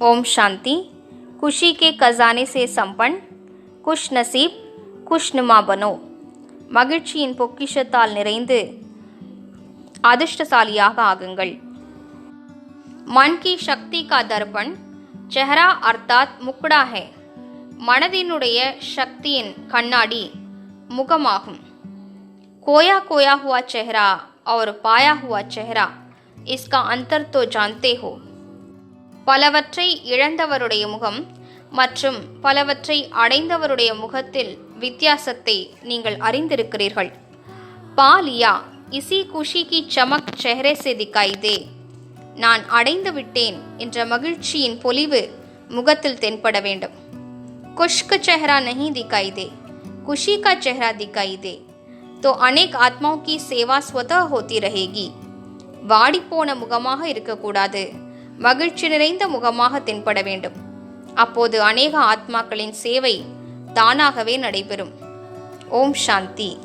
ओम शांति खुशी के खजाने से संपन्न खुश नसीब खुशनुमा बनो மகிழ்ச்சியின் பொக்கிஷத்தால் நிறைந்து அதிர்ஷ்டசாலியாக ஆகுங்கள் मन की शक्ति का दर्पण चेहरा अर्थात मुकड़ा है மனதினுடைய சக்தியின் கண்ணாடி முகமாகும் खोया खोया हुआ चेहरा और पाया हुआ चेहरा इसका अंतर तो जानते हो பலவற்றை இழந்தவருடைய முகம் மற்றும் பலவற்றை அடைந்தவருடைய முகத்தில் வித்தியாசத்தை நீங்கள் அறிந்திருக்கிறீர்கள். பாலியா இசி குஷி கி சமக் செஹ்ரே செதிக்காய் தே நான் அடைந்து விட்டேன் என்ற மகிழ்ச்சியின் பொலிவு முகத்தில் தென்பட வேண்டும். குஷ்க செஹரா நஹி திக்காய் தே குஷி கா செஹரா திக்காய் தே தோ அநேக் ஆத்மாவுக்கு சேவா ஸ்வதா ஹோத்தி ரஹேகி. வாடிப்போன முகமாக இருக்கக்கூடாது. மகிழ்ச்சி நிறைந்த முகமாக தென்பட வேண்டும். அப்போது அநேக ஆத்மாக்களின் சேவை தானாகவே நடைபெறும். ஓம் சாந்தி.